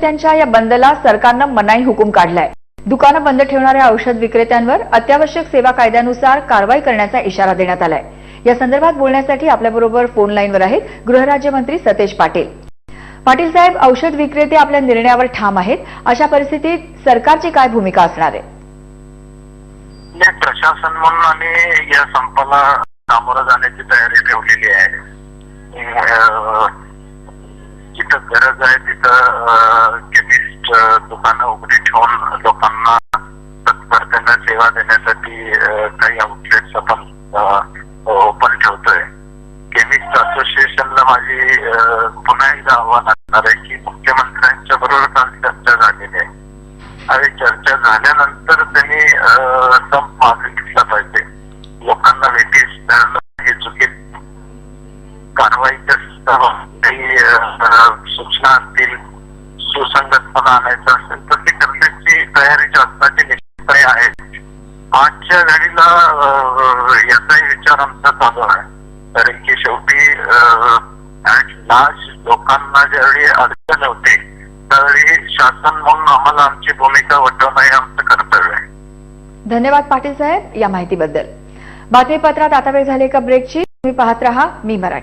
त्यांच्या या बंदला सरकारनं मनाई हुकूम काढलाय. दुकानं बंद ठेवणाऱ्या औषध विक्रेत्यांवर अत्यावश्यक सेवा कायद्यानुसार कारवाई करण्याचा इशारा देण्यात आलाय. या संदर्भात बोलण्यासाठी आपल्याबरोबर फोन लाईनवर आहेत गृहराज्यमंत्री सतेज पाटील. पाटील साहेब औषध विक्रेते आपल्या निर्णयावर ठाम आहेत. अशा परिस्थितीत सरकारची काय भूमिका असणार आहे? प्रशासन म्हणून आम्ही या संपाला सामोरं जाण्याची तयारी ठेवलेली आहे. जिथं गरज आहे तिथं लोकांना उघडी ठेवून लोकांना तत्परतेने सेवा देण्यासाठी काही आउटलेट्स आपण ओपन ठेवतोय. केमिस्ट असोसिएशनला माझी पुन्हा एकदा आव्हान असणार आहे की मुख्यमंत्र्यांच्या बरोबर काल चर्चा झालेली आहे. आणि चर्चा झाल्यानंतर त्यांनी संप मागे घेतला पाहिजे. लोकांना वेटीस धरणं हे चुकीत कारवाई सुसंगतपणा आणायचं असेल तर ती करण्याची तयारी शासनाची निश्चितपणे आहे. आजच्या घडीला याचाही विचार आमचा चालू आहे. कारण की शेवटी लास्ट लोकांना ज्यावेळी अडचण होते त्यावेळी शासन म्हणून आम्हाला आमची भूमिका वठवणं हे आमचं कर्तव्य आहे. धन्यवाद पाटील साहेब या माहितीबद्दल. बातमीपत्रात आता वेळ झाली एका ब्रेकची? तुम्ही पाहत रहा मी मराठी.